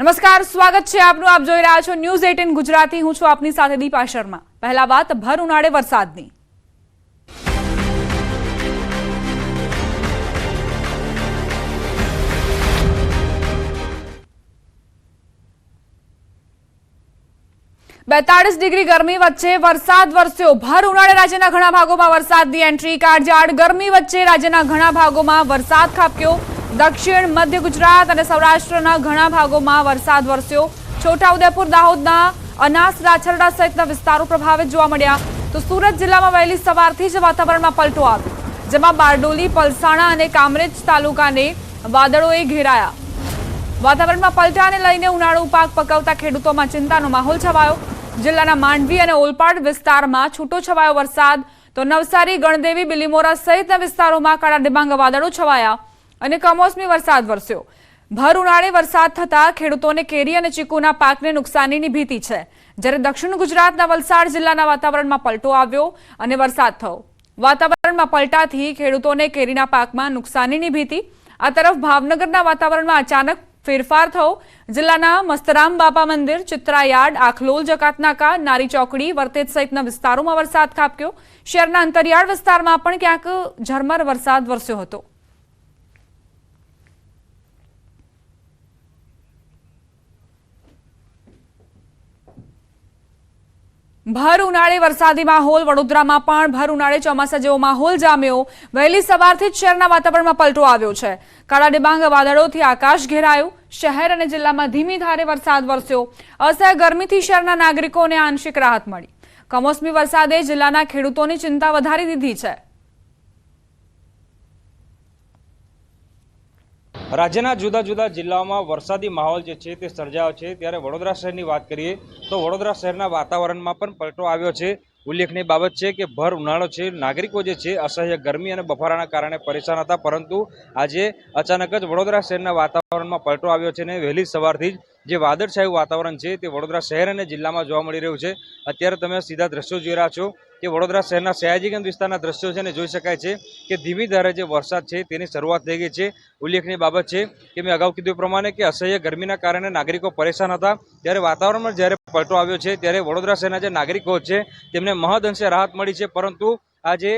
નમસ્કાર, સ્વાગત છે આપનું. આપ જોઈ રહ્યા છો ન્યૂઝ એટીન ગુજરાતી. હું છું આપની સાથે દીપા શર્મા. પહેલા વાત, ભર ઉનાળે વરસાદની. બેતાળીસ ડિગ્રી ગરમી વચ્ચે વરસાદ વરસ્યો. ભર ઉનાળે રાજ્યના ઘણા ભાગોમાં વરસાદની એન્ટ્રી. કાળજાળ ગરમી વચ્ચે રાજ્યના ઘણા ભાગોમાં વરસાદ ખાબક્યો. દક્ષિણ, મધ્ય ગુજરાત અને સૌરાષ્ટ્રના ઘણા ભાગોમાં વરસાદ વરસ્યો. છોટાઉદેપુર, દાહોદના અનાસ રાછરડા સહિતના વિસ્તારો પ્રભાવિત જોવા મળ્યા. તો સુરત જિલ્લામાં વહેલી સવારથી જ વાતાવરણમાં પલટો આવ્યો, જેમાં બારડોલી, પલસાણા અને કામરેજ તાલુકાને વાદળોએ ઘેરાયા. વાતાવરણમાં પલટાને લઈને ઉનાળુ પાક પકવતા ખેડૂતોમાં ચિંતાનો માહોલ છવાયો. જિલ્લાના માંડવી અને ઓલપાડ વિસ્તારમાં છૂટો છવાયો વરસાદ. તો નવસારી, ગણદેવી, બિલીમોરા સહિતના વિસ્તારોમાં કાળા ડિબાંગ વાદળો છવાયા. અને કમોસમી વરસાદ વરસ્યો. ભર ઉનાળે વરસાદ થતાં ખેડૂતોને કેરી અને ચીકુના પાકને નુકસાનીની ભીતિ છે. જ્યારે દક્ષિણ ગુજરાતના વલસાડ જિલ્લાના વાતાવરણમાં પલટો આવ્યો અને વરસાદ થયો. વાતાવરણમાં પલટાથી ખેડૂતોને કેરીના પાકમાં નુકસાનીની ભીતિ. આ તરફ ભાવનગરના વાતાવરણમાં અચાનક ફેરફાર થયો. જિલ્લાના મસ્તરામ બાપા મંદિર, ચિત્રાયાર્ડ, આખલોલ, જકાતનાકા, નારી ચોકડી, વર્તેજ સહિતના વિસ્તારોમાં વરસાદ ખાબક્યો. શહેરના અંતરિયાળ વિસ્તારમાં પણ ક્યાંક ઝરમર વરસાદ વરસ્યો હતો. ભર ઉનાળે વરસાદી માહોલ વડોદરામાં પણ ભર ઉનાળે ચોમાસા જેવો માહોલ જામ્યો. વહેલી સવારથી જ શહેરના વાતાવરણમાં પલટો આવ્યો છે. કાળા ડિબાંગ વાદળોથી આકાશ ઘેરાયું. શહેર અને જિલ્લામાં ધીમી ધારે વરસાદ વરસ્યો. અસહ્ય ગરમીથી શહેરના નાગરિકોને આંશિક રાહત મળી. કમોસમી વરસાદે જિલ્લાના ખેડૂતોની ચિંતા વધારી દીધી છે. રાજ્યના જુદા જુદા જિલ્લાઓમાં વરસાદી માહોલ જે છે તે સર્જાયો છે. ત્યારે વડોદરા શહેરની વાત કરીએ તો વડોદરા શહેરના વાતાવરણમાં પણ પલટો આવ્યો છે. ઉલ્લેખનીય બાબત છે કે ભર ઉનાળો છે. નાગરિકો જે છે અસહ્ય ગરમી અને બફારાના કારણે પરેશાન હતા, પરંતુ આજે અચાનક જ વડોદરા શહેરના વાતાવરણમાં પલટો આવ્યો છે અને વહેલી સવારથી જ જે વાદળછાયું વાતાવરણ છે તે વડોદરા શહેર અને જિલ્લામાં જોવા મળી રહ્યું છે. અત્યારે તમે સીધા દ્રશ્યો જોઈ રહ્યા છો. કે વડોદરા શહેરના સયાજીગંજ વિસ્તારના દ્રશ્યો છે ને જોઈ શકાય છે કે ધીમી ધારે જે વરસાદ છે તેની શરૂઆત થઈ ગઈ છે. ઉલ્લેખનીય બાબત છે કે મેં અગાઉ કીધું પ્રમાણે કે અસહ્ય ગરમીના કારણે નાગરિકો પરેશાન હતા. ત્યારે વાતાવરણમાં જ્યારે પલટો આવ્યો છે ત્યારે વડોદરા શહેરના જે નાગરિકો છે તેમને મહદઅંશે રાહત મળી છે. પરંતુ આ જે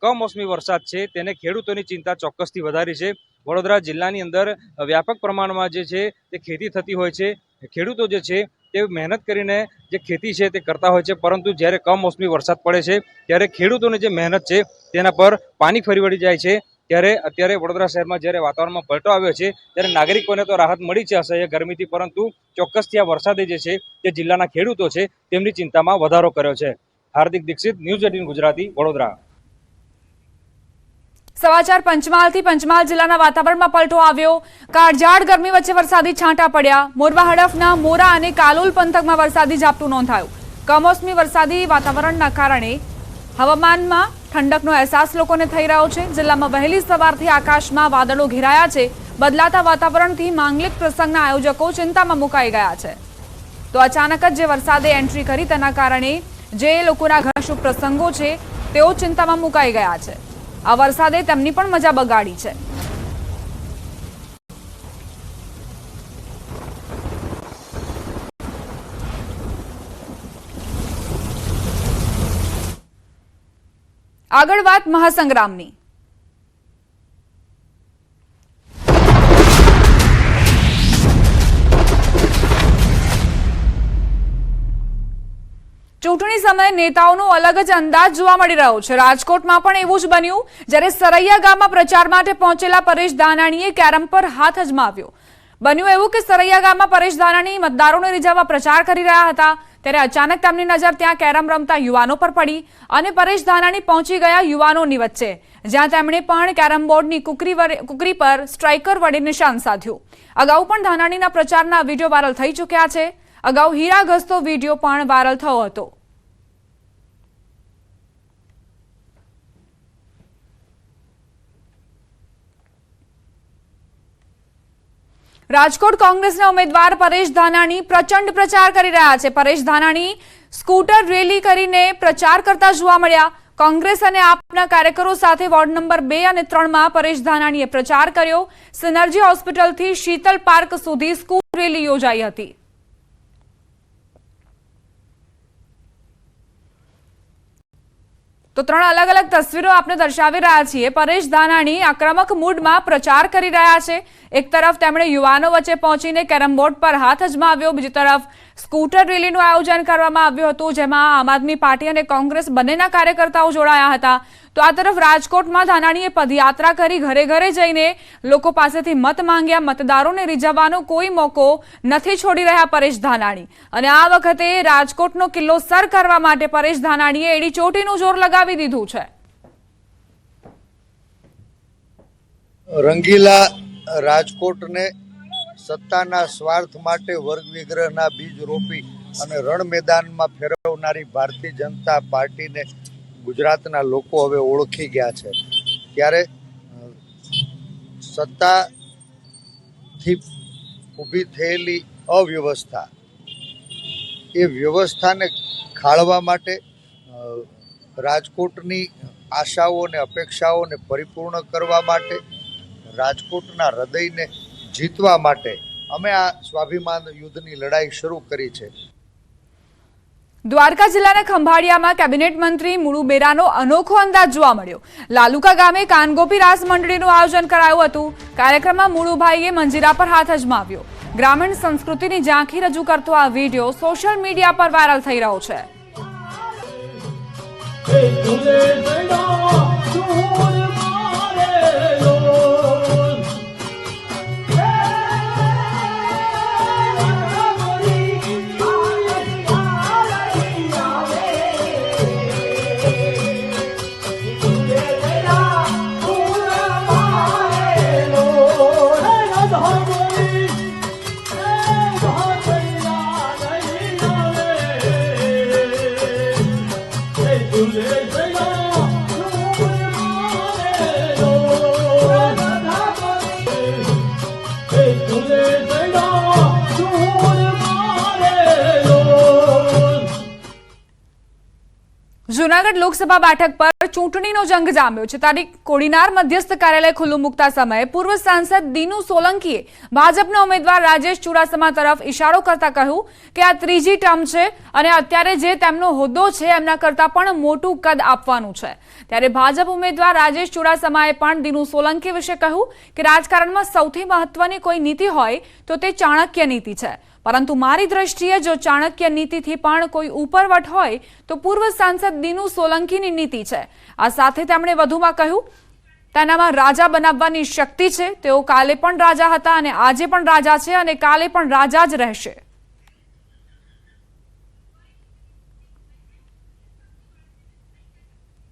કમોસમી વરસાદ છે તેને ખેડૂતોની ચિંતા ચોક્કસથી વધારી છે. વડોદરા જિલ્લાની અંદર વ્યાપક પ્રમાણમાં જે છે તે ખેતી થતી હોય છે. ખેડૂતો જે છે તે મહેનત કરીને જે ખેતી છે તે કરતા હોય છે, પરંતુ જ્યારે કમોસમી વરસાદ પડે છે, ત્યારે ખેડૂતોની જે મહેનત છે, તેના પર પાણી ફરી વળી જાય છે. ત્યારે અત્યારે વડોદરા શહેરમાં જ્યારે વાતાવરણમાં પલટો આવ્યો છે, ત્યારે નાગરિકોને તો રાહત મળી છે અસહ્ય ગરમીથી, પરંતુ ચોક્કસથી આ વરસાદે જે છે, તે જિલ્લાના ખેડૂતો છે, તેમની ચિંતામાં વધારો કર્યો છે. Hardik Dixit, news eighteen Gujarati, Vadodara. સમાચાર પંચમહાલથી પંચમહાલ જિલ્લાના વાતાવરણમાં પલટો આવ્યો. કાળઝાળ ગરમી વચ્ચે વરસાદી છાંટા પડ્યા. મોરવા હડફના મોરા અને કાલોલ પંથકમાં વરસાદી ઝાપટું નોંધાયું. કમોસમી વરસાદી વાતાવરણના કારણે હવામાનમાં ઠંડકનો અહેસાસ લોકોને થઈ રહ્યો છે. જિલ્લામાં વહેલી સવારથી આકાશમાં વાદળો ઘેરાયા છે. બદલાતા વાતાવરણથી માંગલિક પ્રસંગના આયોજકો ચિંતામાં મુકાઈ ગયા છે. તો અચાનક જ જે વરસાદે એન્ટ્રી કરી તેના કારણે જે લોકોના ઘર પ્રસંગો છે, તેઓ ચિંતામાં મુકાઈ ગયા છે. આ વરસાદે તેમની પણ મજા બગાડી છે. આગળ વાત મહાસંગ્રામની. ચૂંટણી સમયે નેતાઓનો અલગ જ અંદાજ જોવા મળી રહ્યો છે. રાજકોટમાં પણ એવું જ બન્યું જ્યારે સરૈયા ગામમાં પ્રચાર માટે પહોંચેલા પરેશ દાનાણીએ કેરમ પર હાથ અજમાવ્યો બન્યું એવું કે સરૈયા ગામમાં પરેશ દાનાણી મતદારોને રીઝવવા પ્રચાર કરી રહ્યા હતા ત્યારે અચાનક તેમની નજર ત્યાં કેરમ રમતા યુવાનો પર પડી અને પરેશ દાનાણી પહોંચી ગયા યુવાનોની વચ્ચે. જ્યાં તેમણે પણ કેરમ બોર્ડની કુકરી કુકરી પર સ્ટ્રાઇકર વડે નિશાન સાધ્યું. અગાઉ પણ ધાનાણીના પ્રચારના વીડિયો વાયરલ થઈ ચૂક્યા છે. અગાઉ હીરા ઘસતો વીડિયો પણ વાયરલ થયો હતો. રાજકોટ કોંગ્રેસના ઉમેદવાર પરેશ ધાનાણી પ્રચંડ પ્રચાર કરી રહ્યા છે. પરેશ ધાનાણી સ્કૂટર રેલી કરીને પ્રચાર કરતા જોવા મળ્યા. કોંગ્રેસ અને આપના કાર્યકરો સાથે વોર્ડ નંબર બે અને ત્રણમાં પરેશ ધાનાણીએ પ્રચાર કર્યો. સિનર્જી હોસ્પિટલથી શીતલ પાર્ક સુધી સ્કૂટર રેલી યોજાઈ હતી. તો ત્રણ અલગ અલગ તસવીરો આપણે દર્શાવી રહ્યા છીએ. પરેશ ધાનાણી આક્રમક મૂડમાં પ્રચાર કરી રહ્યા છે. એક તરફ તેમણે યુવાનો વચ્ચે પહોંચીને કેરમ બોર્ડ પર હાથ અજમાવ્યો. બીજી તરફ સ્કૂટર રેલીનું આયોજન કરવામાં આવ્યું હતું, જેમાં આમ આદમી પાર્ટી અને કોંગ્રેસ બંનેના કાર્યકર્તાઓ જોડાયા હતા. તો આ તરફ રાજકોટમાં ધાનાણીએ પદયાત્રા કરી ઘરે ઘરે જઈને લોકો પાસેથી મત માંગ્યા. મતદારોને રીઝવવાનો કોઈ મોકો નથી છોડી રહ્યા પરેશ ધાનાણી. અને આ વખતે રાજકોટનો કિલ્લો સર કરવા માટે પરેશ ધાનાણીએ એડી ચોટીનું જોર લગાવી દીધું છે. રંગીલા રાજકોટને સત્તાના સ્વાર્થ માટે વર્ગ વિગ્રહના બીજ રોપી અને રણ મેદાનમાં ફેરવનારી ભારતીય જનતા પાર્ટીને ગુજરાતના લોકો હવે ઓળખી ગયા છે. ત્યારે સત્તાથી ઊભી થયેલી અવ્યવસ્થા, એ વ્યવસ્થાને ખાળવા માટે રાજકોટની આશાઓ અને અપેક્ષાઓને પરિપૂર્ણ કરવા માટે, રાજકોટના હૃદયને જીતવા માટે અમે આ સ્વાભિમાન યુદ્ધની લડાઈ શરૂ કરી છે. દ્વારકા જિલ્લાના ખંભાળિયામાં કેબિનેટ મંત્રી મુળુ બેરાનો અનોખો અંદાજ જોવા મળ્યો. લાલુકા ગામે કાનગોપી રાસ મંડળીનું આયોજન કરાયું હતું. કાર્યક્રમમાં મુળુભાઈએ મંજીરા પર હાથ અજમાવ્યો. ગ્રામીણ સંસ્કૃતિની ઝાંખી રજૂ કરતો આ વીડિયો સોશિયલ મીડિયા પર વાયરલ થઈ રહ્યો છે. જૂનાગઢ લોકસભા બેઠક પર ચૂંટણીનો જંગ જામ્યો છે. તારીખ કોડીનાર મધ્યસ્થ કાર્યાલય ખુલ્લું મૂકતા સમયે પૂર્વ સાંસદ દીનુ સોલંકીએ ભાજપના ઉમેદવાર રાજેશ ચુડાસમા તરફ ઇશારો કરતા કહ્યું કે આ ત્રીજી ટર્મ છે અને અત્યારે જે તેમનો હોદ્દો છે એમના કરતાં પણ મોટું કદ આપવાનું છે. ત્યારે ભાજપ ઉમેદવાર રાજેશ ચુડાસમાએ પણ દીનુ સોલંકી વિશે કહ્યું કે રાજકારણમાં સૌથી મહત્વની કોઈ નીતિ હોય તો તે ચાણક્ય નીતિ છે. પરંતુ મારી દ્રષ્ટિએ જો ચાણક્ય નીતિથી પણ કોઈ ઉપરવટ હોય, તો પૂર્વ સાંસદ દીનુ સોલંકીની નીતિ છે. આ સાથે તેમણે વધુમાં કહ્યું, તેનામાં રાજા બનાવવાની શક્તિ છે. તેઓ કાલે પણ રાજા હતા અને આજે પણ રાજા છે અને કાલે પણ રાજા જ રહેશે.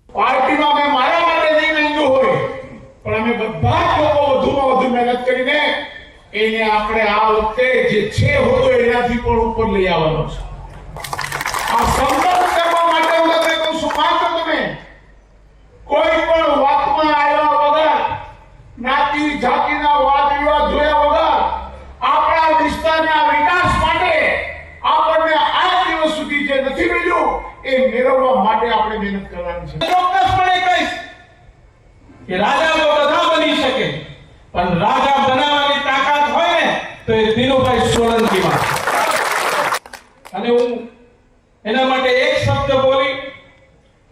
પાર્ટીમાં મેં મારા માટે નહીં માંગ્યું હોય, પણ અમે બધા લોકો વધુમાં વધુ મહેનત કરીને એને આપણે આ વખતે જે છે હોતો એનાથી પણ ઉપર લઈ આવવાનો છે. આ સંપર્ક કરવા માટે હું તમને કહું છું માત્ર તમે. કોઈ પણ વાતમાં આવ્યા વગર જ્ઞાતિ જાતિના વાદ વિવાદ જોયા વગર, આપણા વિસ્તારના વિકાસ માટે આપણને આ દિવસ સુધી જે નથી મળ્યું, એ મેળવવા માટે આપણે મહેનત કરવાની છે. ચોક્કસપણે કહીશ કે રાજા તો બધા બની શકે, પણ રાજા બનાવવાની તાકાત હોય ને તો એ દિનુભાઈ સોલંકીમાં છે. અને હું એના માટે એક શબ્દ બોલી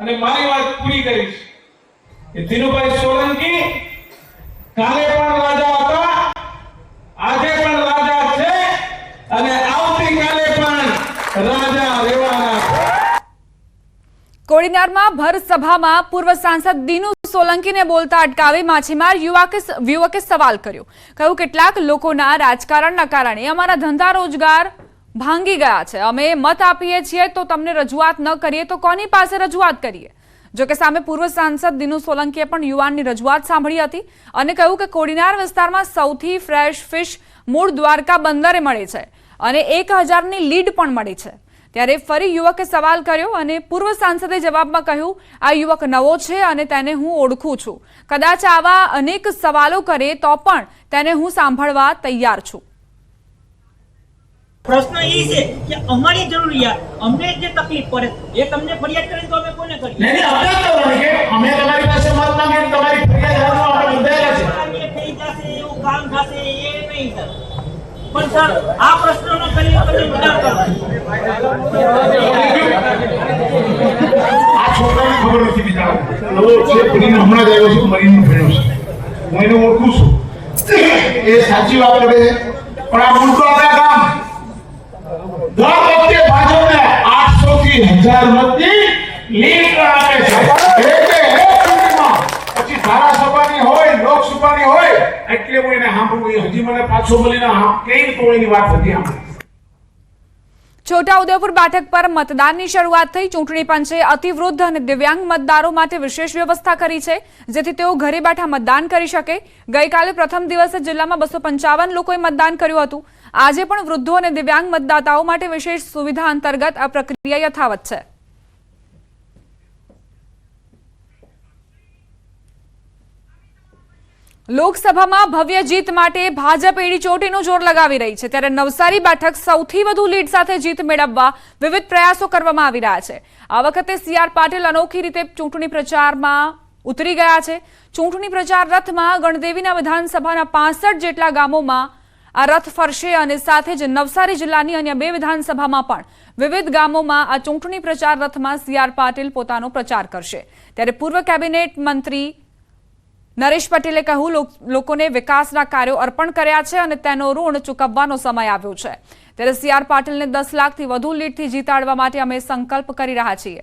અને મારી વાત પૂરી કરીશ કે દિનુભાઈ સોલંકી કાલે પણ રાજા હતા, આજે પણ રાજા છે અને આવતીકાલે પણ રાજા રહેવાના કોડીનારમાં ભર સભામાં પૂર્વ સાંસદ દિનુ સોલંકીને બોલતા અટકાવી માછીમાર યુવકે યુવકે સવાલ કર્યો. કહ્યું, કેટલાક લોકોના રાજકારણના કારણે અમારા ધંધા રોજગાર ભાંગી ગયા છે. અમે મત આપીએ છીએ તો તમને રજૂઆત ન કરીએ તો કોની પાસે રજૂઆત કરીએ? જો કે સામે પૂર્વ સાંસદ દિનુ સોલંકીએ પણ યુવાનની રજૂઆત સાંભળી હતી અને કહ્યું કે કોડીનાર વિસ્તારમાં સૌથી ફ્રેશ ફિશ મૂળ દ્વારકા બંદરે મળે છે અને એક હજારની લીડ પણ મળી છે. ત્યારે ફરી યુવકે સવાલ કર્યો અને પૂર્વ સાંસદે જવાબમાં કહ્યું, આ યુવક નવો છે અને તેને હું ઓળખું છું. કદાચ આવા અનેક સવાલો કરે તો પણ તેને હું સાંભળવા તૈયાર છું. પ્રશ્ન એ છે કે અમારી જરૂરિયાત અમને જે તકલીફ પડે એ તમને ફરિયાદ કરીને તો અમે કોને કરીએ? નહીં આપણે જ કરવાની કે અમે તમારી પાસે મત માંગે તમારી ફરિયાદ હાલવા આપણે બંધાયેલા છે. થઈ જશે એવું કામ થશે એ નહીં સર પણ સર આ પ્રશ્નનો કરીને તમે નિકાલ કરો. આ છોકરાને ખબર નથી બિચારો છે ભણીને હમણાં જ આવ્યો છું મરીને ભણ્યો છું. હું એને ઓળખું છું. એ સાચી વાત કરે છે. પણ આ મૂળ તો આઠસો નથી લીડ આપે છે પછી ધારાસભાની હોય લોકસભાની હોય એટલે હું એને સાંભળું હજી મને પાછો મળીને કઈ તો એની વાત નથી સાંભળી. છોટાઉદેપુર બેઠક પર મતદાનની શરૂઆત થઈ. ચૂંટણી પંચે અતિવૃદ્ધ અને દિવ્યાંગ મતદારો માટે વિશેષ વ્યવસ્થા કરી છે જેથી તેઓ ઘરે બેઠા મતદાન કરી શકે. ગઈકાલે પ્રથમ દિવસે જિલ્લામાં બસો પંચાવન લોકોએ મતદાન કર્યું હતું. આજે પણ વૃદ્ધો અને દિવ્યાંગ મતદાતાઓ માટે વિશેષ સુવિધા અંતર્ગત આ પ્રક્રિયા યથાવત છે. લોકસભામાં ભવ્ય જીત માટે ભાજપ એડી ચોટીનું જોર લગાવી રહી છે. ત્યારે નવસારી બેઠક સૌથી વધુ લીડ સાથે જીત મેળવવા વિવિધ પ્રયાસો કરવામાં આવી રહ્યા છે. આ વખતે સીઆર પાટીલ અનોખી રીતે ચૂંટણી પ્રચારમાં ઉતરી ગયા છે. ચૂંટણી પ્રચાર રથમાં ગણદેવીના વિધાનસભાના પાસઠ જેટલા ગામોમાં આ રથ ફરશે અને સાથે જ નવસારી જિલ્લાની અન્ય બે વિધાનસભામાં પણ વિવિધ ગામોમાં આ ચૂંટણી પ્રચાર રથમાં સીઆર પાટીલ પોતાનો પ્રચાર કરશે. ત્યારે પૂર્વ કેબિનેટ મંત્રી નરેશ પટેલે કહ્યું, લોક- લોકોને વિકાસના કાર્યો અર્પણ કર્યા છે અને તેનો ઋણ ચૂકવવાનો સમય આવ્યો છે. ત્યારે સી આર પાટીલને દસ લાખથી વધુ લીડથી જીતાડવા માટે અમે સંકલ્પ કરી રહ્યા છીએ.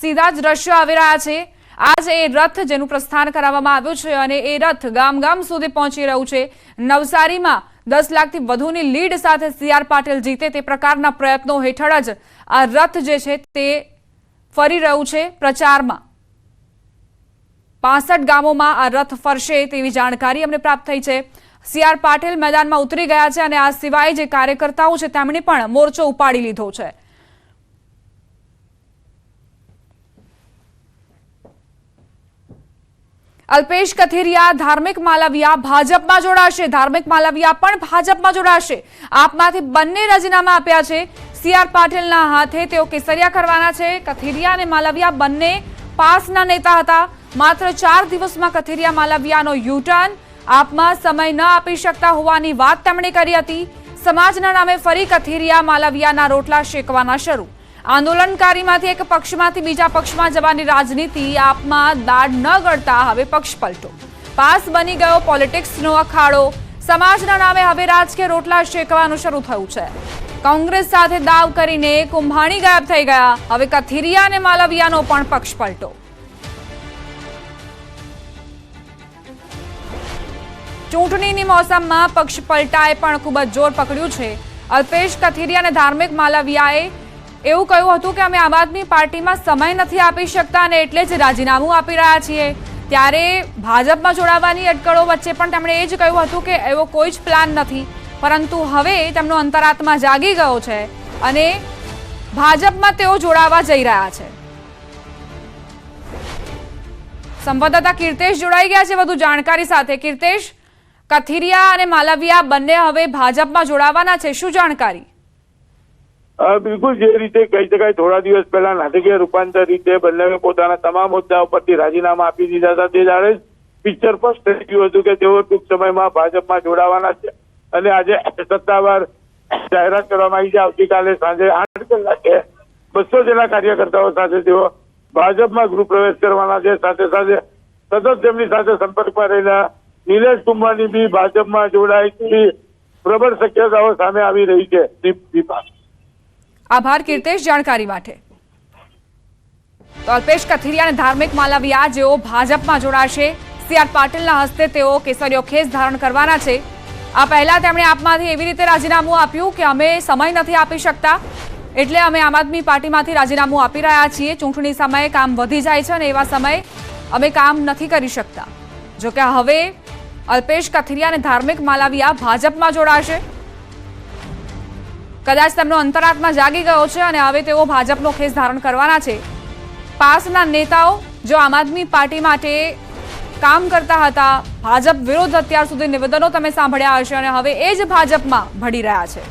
સીધા જ દ્રશ્યો આવી રહ્યા છે. આજ એ રથ જેનું પ્રસ્થાન કરાવવામાં આવ્યું છે અને એ રથ ગામ ગામ સુધી પહોંચી રહ્યું છે. નવસારીમાં દસ લાખથી વધુની લીડ સાથે સીઆર પાટીલ જીતે તે પ્રકારના પ્રયત્નો હેઠળ જ આ રથ જે છે તે ફરી રહ્યું છે પ્રચારમાં. પાસઠ ગામોમાં આ રથ ફરશે તેવી જાણકારી અમને પ્રાપ્ત થઈ છે. સીઆર પાટીલ મેદાનમાં ઉતરી ગયા છે અને આ સિવાય જે કાર્યકર્તાઓ છે, તેમણે પણ મોરચો ઉપાડી લીધો છે. અલ્પેશ કથિરિયા, ધાર્મિક માલવિયા ભાજપમાં જોડાશે. ધાર્મિક માલવિયા પણ ભાજપમાં જોડાશે. આપમાંથી બંને રાજીનામા આપ્યા છે. સીઆર પાટીલના હાથે તેઓ કેસરિયા કરવાના છે. કથિરિયા અને માલવિયા બંને પાસના નેતા હતા. માત્ર ચાર દિવસમાં કથિરિયા માલવિયાનો યુટર્ન આપમાં સમય ન આપી શકતા હોવાની વાત તેમણે કરી હતી. સમાજના નામે ફરી કથિરિયા માલવિયાના રોટલા શેકવાના શરૂ આંદોલનકારીમાંથી એક પક્ષમાંથી બીજા પક્ષમાં જવાની રાજનીતિ આપમાં દાડ ન ગળતા હવે પક્ષ પલટો. પાસ બની ગયો પોલિટિક્સનો અખાડો. સમાજના નામે હવે રાજકીય રોટલા શેકવાનું શરૂ થયું છે. કોંગ્રેસ સાથે દાવ કરીને કુંભાણી ગાયબ થઈ ગયા. હવે કથિરિયા અને માલવિયાનો પણ પક્ષ પલટો. ચૂંટણીની મોસમમાં પક્ષ પલટાએ પણ ખૂબ જ જોર પકડ્યું છે. અલ્પેશ કથિરિયા અને ધાર્મિક માલવિયાએ એવું કહ્યું હતું કે અમે આમ આદમી પાર્ટીમાં સમય નથી આપી શકતા અને એટલે જ રાજીનામું આપી રહ્યા છીએ. ત્યારે ભાજપમાં જોડાવાની અટકળો વચ્ચે પણ તેમણે એ જ કહ્યું હતું કે એવો કોઈ જ પ્લાન નથી. પરંતુ હવે તેમનો અંતરાત્મા જાગી ગયો છે અને ભાજપમાં તેઓ જોડાવા જઈ રહ્યા છે. સંવાદદાતા કીર્તેશ જોડાઈ ગયા છે વધુ જાણકારી સાથે. કીર્તેશ, કથિરિયા અને માલવિયા બંને હવે ભાજપમાં જોડાવાના છે. શું જાણકારી? બિલકુલ જે રીતે કહી શકાય થોડા દિવસ પહેલા નાટકીય રૂપાંતર રીતે બંને પોતાના તમામ મુદ્દા ઉપરથી રાજીનામા આપી દીધા હતા. તે જાણે પિક્ચર ફર્સ્ટ થઈ ગયું હતું કે તેઓ ટૂંક સમયમાં ભાજપમાં જોડાવાના છે. અને આજે સત્તાવાર જાહેરાત કરવામાં આવી છે. આવતીકાલે સાંજે આઠ કલાકે બસો જેટલા કાર્યકર્તાઓ સાથે તેઓ ભાજપમાં ગૃહ પ્રવેશ કરવાના છે. સાથે સાથે સતત તેમની સાથે સંપર્કમાં રહેલા નિલેશ કુંભાની બી ભાજપમાં જોડાય તેવી પ્રબળ શક્યતાઓ સામે આવી રહી છે. દીપા આભાર કીર્તેશ, જાણકારી માટે. તો અલ્પેશ કથિરિયા અને ધાર્મિક માલવિયા, જેઓ ભાજપમાં જોડાશે, સી આર પાટીલના હસ્તે તેઓ કેસરીયો ખેસ ધારણ કરવાના છે. આ પહેલા તેમણે આપમાંથી એવી રીતે રાજીનામું આપ્યું કે અમે સમય નથી આપી શકતા, એટલે અમે આમ આદમી પાર્ટીમાંથી રાજીનામું આપી રહ્યા છીએ. ચૂંટણી સમયે કામ વધી જાય છે અને એવા સમયે અમે કામ નથી કરી શકતા. જોકે હવે અલ્પેશ કથિરિયા અને ધાર્મિક માલવિયા ભાજપમાં જોડાશે. કદાચ તેમનો અંતરાત્મા જાગી ગયો છે અને હવે તેઓ ભાજપનો ખેસ ધારણ કરવાના છે. પાસના નેતાઓ જો આમ આદમી પાર્ટી માટે કામ કરતા હતા, ભાજપ વિરોધ અત્યાર સુધી નિવેદનો તમે સાંભળ્યા હશે અને હવે એ જ ભાજપમાં ભળી રહ્યા છે.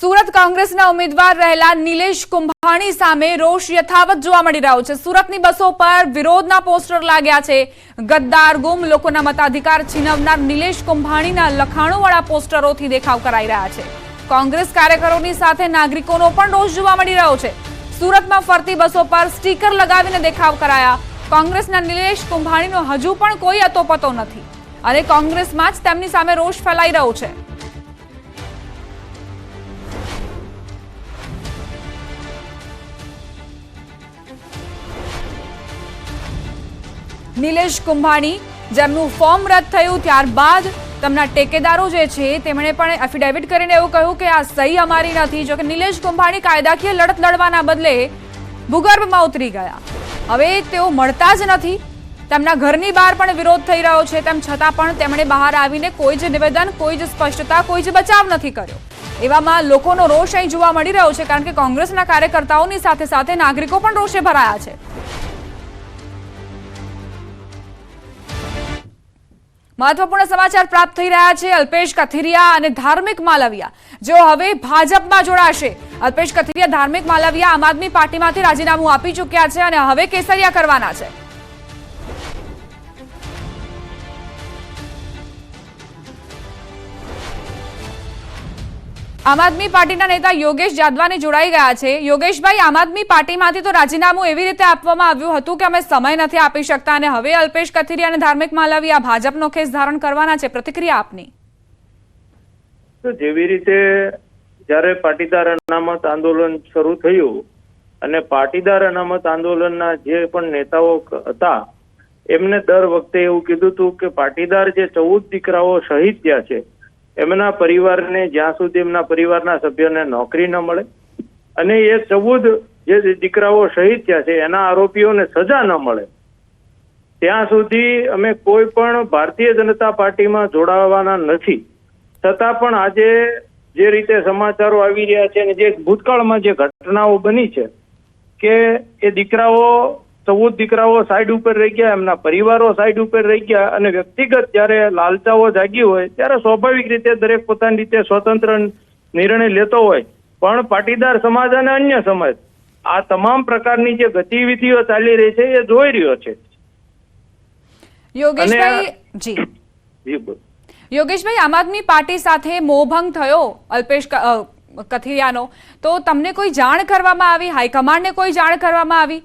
સુરત કોંગ્રેસના ઉમેદવાર રહેલા નિલેશ કુંભાણી સામે રોષ યથાવત જોવા મળી રહ્યો છે. સુરતની બસો પર વિરોધના પોસ્ટર લાગ્યા છે. ગદ્દાર ગુમ, લોકોના મતાધિકાર છીનવનાર નિલેશ કુંભાણીના લખાણોવાળા પોસ્ટરોથી દેખાવ કરાઈ રહ્યા છે. કોંગ્રેસ કાર્યકરોની સાથે નાગરિકોનો પણ રોષ જોવા મળી રહ્યો છે. સુરતમાં ફરતી બસો પર સ્ટીકર લગાવીને દેખાવ કરાયા. કોંગ્રેસના નિલેશ કુંભાણીનો હજુ પણ કોઈ અતોપતો નથી. અને કોંગ્રેસમાં જ તેમની સામે રોષ ફેલાઈ રહ્યો છે. નિલેશ કુંભાણી, જેમનું ફોર્મ રદ થયું ત્યારબાદ તેમના ટેકેદારો જે છે, તેમણે પણ એફિડેવિટ કરીને એવું કહ્યું કે આ સહી અમારી નથી. જો કે નિલેશ કુંભાણી કાયદાકીય લડત લડવાના બદલે ભૂગર્ભમાં ઉતરી ગયા. હવે તેઓ મળતા જ નથી. તેમના ઘરની બહાર પણ વિરોધ થઈ રહ્યો છે, તેમ છતાં પણ તેમણે બહાર આવીને કોઈ જ નિવેદન, કોઈ જ સ્પષ્ટતા, કોઈ જ બચાવ નથી કર્યો. એવામાં લોકોનો રોષ અહીં જોવા મળી રહ્યો છે, કારણ કે કોંગ્રેસના કાર્યકર્તાઓની સાથે સાથે નાગરિકો પણ રોષે ભરાયા છે. મહત્વપૂર્ણ સમાચાર પ્રાપ્ત થઈ રહ્યા છે. અલ્પેશ કથિરિયા અને ધાર્મિક માલવિયા. જેઓ હવે ભાજપમાં જોડાશે. અલ્પેશ કથિરિયા, ધાર્મિક માલવિયા આમ આદમી પાર્ટીમાંથી રાજીનામું આપી ચૂક્યા છે અને હવે કેસરિયા કરવાના છે. આમ આદમી પાર્ટીના નેતા યોગેશ જાદવાની જોડાઈ ગયા છે. યોગેશભાઈ, આમ આદમી પાર્ટીમાંથી તો રાજીનામું એવી રીતે આપવામાં આવ્યું હતું કે અમે સમય નથી આપી શકતા અને હવે અલ્પેશ કથિરિયા અને ધાર્મિક માલવી આ ભાજપનો કેસ ધારણ કરવાના છે. પ્રતિક્રિયા આપની. તો જેવી રીતે જ્યારે પાટીદાર અનામત આંદોલન શરૂ થયું અને પાટીદાર અનામત આંદોલનના જે પણ નેતાઓ હતા, એમને દર વખતે એવું કીધું હતું કે પાટીદાર જે ચૌદ દીકરાઓ શહીદ થયા છે એમના પરિવારને જ્યાં સુધી એમના પરિવારના સભ્યોને નોકરી ન મળે અને એ ચૌદ જે દીકરાઓ શહીદ થયા છે, એના આરોપીઓને સજા ન મળે, ત્યાં સુધી અમે કોઈ પણ ભારતીય જનતા પાર્ટીમાં જોડાવાના નથી. છતાં પણ આજે જે રીતે સમાચારો આવી રહ્યા છે અને જે ભૂતકાળમાં જે ઘટનાઓ બની છે કે એ દીકરાઓ ચૌદ દીકરાઓ સાઈડ ઉપર રહી ગયા એમના પરિવારો સાઈડ ઉપર રહી ગયા અને વ્યક્તિગત જ્યારે લાલચાઓ જાગી હોય ત્યારે સ્વાભાવિક રીતે દરેક પોતાની રીતે સ્વતંત્ર નિર્ણય લેતો હોય. પણ પાટીદાર સમાજ અને અન્ય સમાજ આ તમામ પ્રકારની જે ગતિવિધિઓ ચાલી રહી છે એ જોઈ રહ્યો છે. યોગેશભાઈ જી. યોગેશભાઈ આમ આદમી પાર્ટી સાથે મોભંગ થયો અલ્પેશ ક- અ, કથિરિયાનો. તો તમને કોઈ જાણ કરવામાં આવી? હાઈકમાન્ડને કોઈ જાણ કરવામાં આવી?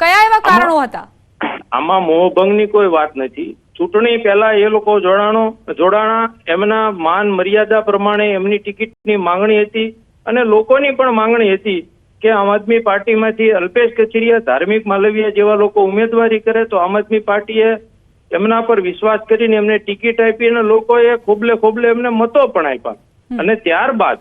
કયા એવા કારણો હતા? આમાં મોહભંગની કોઈ વાત નથી. ચૂંટણી પહેલા એ લોકો જોડાણો જોડાણા એમના માન મર્યાદા પ્રમાણે એમની ટિકિટની માંગણી હતી અને લોકોની પણ માંગણી હતી કે આમ આદમી પાર્ટીમાંથી અલ્પેશ કચેરીયા ધાર્મિક માલવીયા જેવા લોકો ઉમેદવારી કરે તો આમ આદમી પાર્ટીએ એમના પર વિશ્વાસ કરીને એમને ટિકિટ આપી અને લોકોએ ખોબલે ખોબલે એમને મતો પણ આપ્યા. અને ત્યારબાદ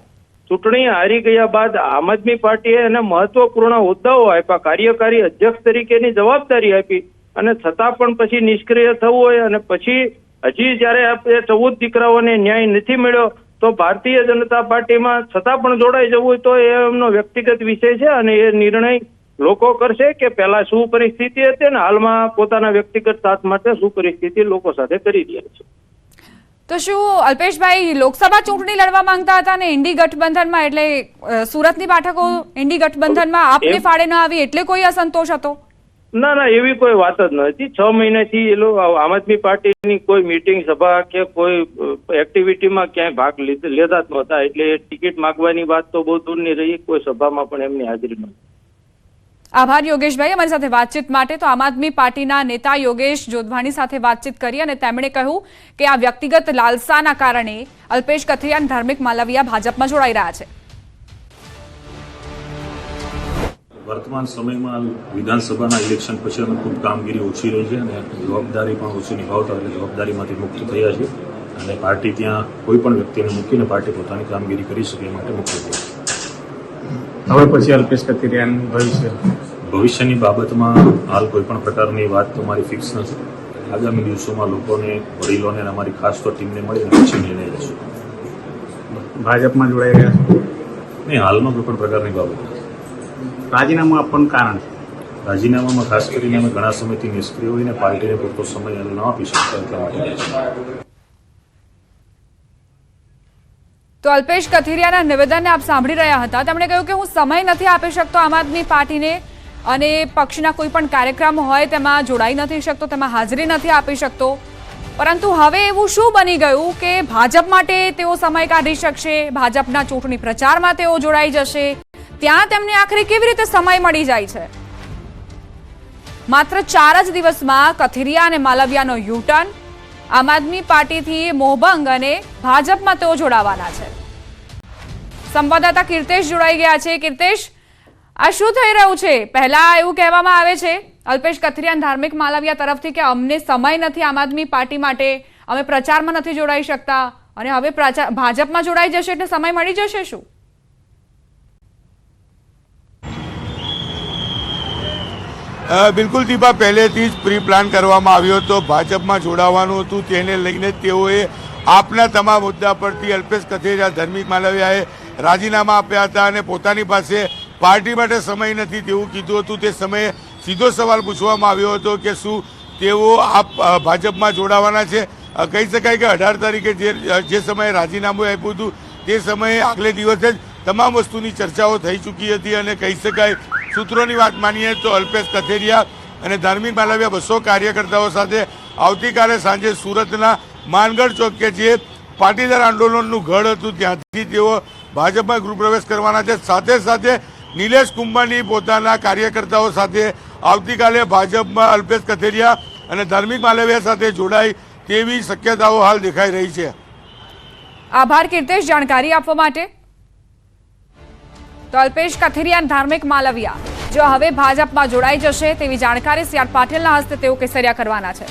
ચૂંટણી હારી ગયા બાદ આમ આદમી પાર્ટીએ એને મહત્વપૂર્ણ હોદ્દાઓ આપ્યા. કાર્યકારી અધ્યક્ષ તરીકેની જવાબદારી આપી અને છતાં પણ પછી નિષ્ક્રિય થવું હોય અને પછી હજી જ્યારે આપણે ચૌદ દીકરાઓને ન્યાય નથી મળ્યો, તો ભારતીય જનતા પાર્ટીમાં છતાં પણ જોડાઈ જવું હોય તો એ એમનો વ્યક્તિગત વિષય છે અને એ નિર્ણય લોકો કરશે કે પહેલા શું પરિસ્થિતિ હતી અને હાલમાં પોતાના વ્યક્તિગત સાથ માટે શું પરિસ્થિતિ લોકો સાથે કરી રહ્યા છે. તો શું અલ્પેશભાઈ લોકસભા ચૂંટણી લડવા માંગતા હતા ને ઇન્ડી ગઠબંધનમાં એટલે સુરતની બેઠકો ઇન્ડી ગઠબંધનમાં આપને ફાળે ન આવી એટલે કોઈ અસંતોષ હતો? ના ના એવી કોઈ વાત જ નથી છ મહિનાથી એ લોકો આમ આદમી પાર્ટીની કોઈ મીટિંગ સભા કે કોઈ એક્ટિવિટીમાં ક્યાંય ભાગ લેતા નહોતા. એટલે ટિકિટ માગવાની વાત તો બહુ દૂરની રહી કોઈ સભામાં પણ એમની હાજરી નહોતી. આભાર યોગેશભાઈ. અમારી સાથે વાતચીત માટે તો આમ આદમી પાર્ટીના નેતા યોગેશ જોધવાણી સાથે વાતચીત કરી અને તેમણે કહ્યું કે આ વ્યક્તિગત લાલસાના કારણે અલ્પેશ કથિરિયા અને ધાર્મિક માલવિયા ભાજપમાં જોડાઈ રહ્યા છે. વર્તમાન સમયમાં વિધાનસભાના ઇલેક્શન પછી અમે ખૂબ કામગીરી ઓછી રહી છે અને જવાબદારી પણ ઓછી નિભાવતા એટલે જવાબદારીમાંથી મુક્ત થયા છે. અને પાર્ટી ત્યાં કોઈ પણ વ્યક્તિને મૂકીને પાર્ટી પોતાની કામગીરી કરી શકે એ માટે મુક્ત થઈ હવે પછી અલ્પેશ કથિરિયાનું ભવિષ્ય. ભવિષ્યની બાબતમાં હાલ કોઈ પણ પ્રકારની વાત તો મારી ફિક્સ નથી. આગામી દિવસોમાં લોકોને વડીલોને અને અમારી ખાસ તો ટીમને મળીને પછી નિર્ણય લેશું. ભાજપમાં જોડાઈ રહ્યા છે? નહીં હાલમાં કોઈ પણ પ્રકારની બાબત નથી. રાજીનામું આપવાનું કારણ છે? રાજીનામામાં ખાસ કરીને અમે ઘણા સમયથી નિષ્ક્રિય હોઈને પાર્ટીને પૂરતો સમય ન આપી શકતા એટલા માટે તો અલ્પેશ કથિરિયાના નિવેદનને આપ સાંભળી રહ્યા હતા. તેમણે કહ્યું કે હું સમય નથી આપી શકતો આમ આદમી પાર્ટીને અને પક્ષના કોઈ પણ કાર્યક્રમ હોય તેમાં જોડાઈ નથી શકતો, તેમાં હાજરી નથી આપી શકતો. પરંતુ હવે એવું શું બની ગયું કે ભાજપ માટે તેઓ સમય કાઢી શકશે, ભાજપના ચૂંટણી પ્રચારમાં તેઓ જોડાઈ જશે, ત્યાં તેમને આખરે કેવી રીતે સમય મળી જાય છે? માત્ર ચાર જ દિવસમાં કથિરિયા અને માલવિયાનો યુટર્ન, આમ આદમી પાર્ટીથી મોહભંગ અને ભાજપમાં તેઓ જોડાવાના છે. સંવાદદાતા કીર્તેશ જોડાઈ ગયા છે. કીર્તેશ આ શું થઈ રહ્યું છે? પહેલા એવું કહેવામાં આવે છે, અલ્પેશ કથિરિયા ધાર્મિક માલવિયા તરફથી કે અમને સમય નથી આમ આદમી પાર્ટી માટે, અમે પ્રચારમાં નથી જોડાઈ શકતા અને હવે ભાજપમાં જોડાઈ જશે એટલે સમય મળી જશે શું? બિલકુલ દીપા, પહેલેથી જ પ્રી પ્લાન કરવામાં આવ્યો હતો, ભાજપમાં જોડાવાનું હતું, તેને લઈને તેઓએ આપના તમામ મુદ્દા પરથી અલ્પેશ કથેરિયા ધાર્મિક માલવિયાએ રાજીનામા આપ્યા હતા અને પોતાની પાસે પાર્ટી માટે સમય નથી તેવું કીધું હતું. તે સમયે સીધો સવાલ પૂછવામાં આવ્યો હતો કે શું તેઓ આપ ભાજપમાં જોડાવાના છે? કહી શકાય કે અઢાર તારીખે જે જે સમયે રાજીનામું આપ્યું હતું, તે સમયે આગલે દિવસે જ તમામ વસ્તુની ચર્ચાઓ થઈ ચૂકી હતી અને કહી શકાય સૂત્રોની વાત માનીએ તો અલ્પેશ કથેરિયા અને ધાર્મિક માલવ્યા બસો કાર્યકર્તાઓ સાથે આવતીકાલે સાંજે સુરતના માનગઢ ચોક કે જે પાટીદાર આંદોલનનું ગઢ હતું, ત્યાંથી તેઓ ભાજપમાં ગૃહ પ્રવેશ કરવાના છે. સાથે સાથે નિલેશ કુંભાની પોતાના કાર્યકર્તાઓ સાથે આવતીકાલે ભાજપમાં અલ્પેશ કથેરિયા અને ધાર્મિક માલવ્યા સાથે જોડાય તેવી શક્યતાઓ હાલ દેખાઈ રહી છે. આભાર કીર્તેશ, જાણકારી આપવા માટે. તો અલ્પેશ કથેરિયા અને ધાર્મિક માલવિયા, જો હવે ભાજપમાં જોડાઈ જશે તેવી જાણકારી સી પાટીલના હસ્તે તેઓ કેસરિયા કરવાના છે.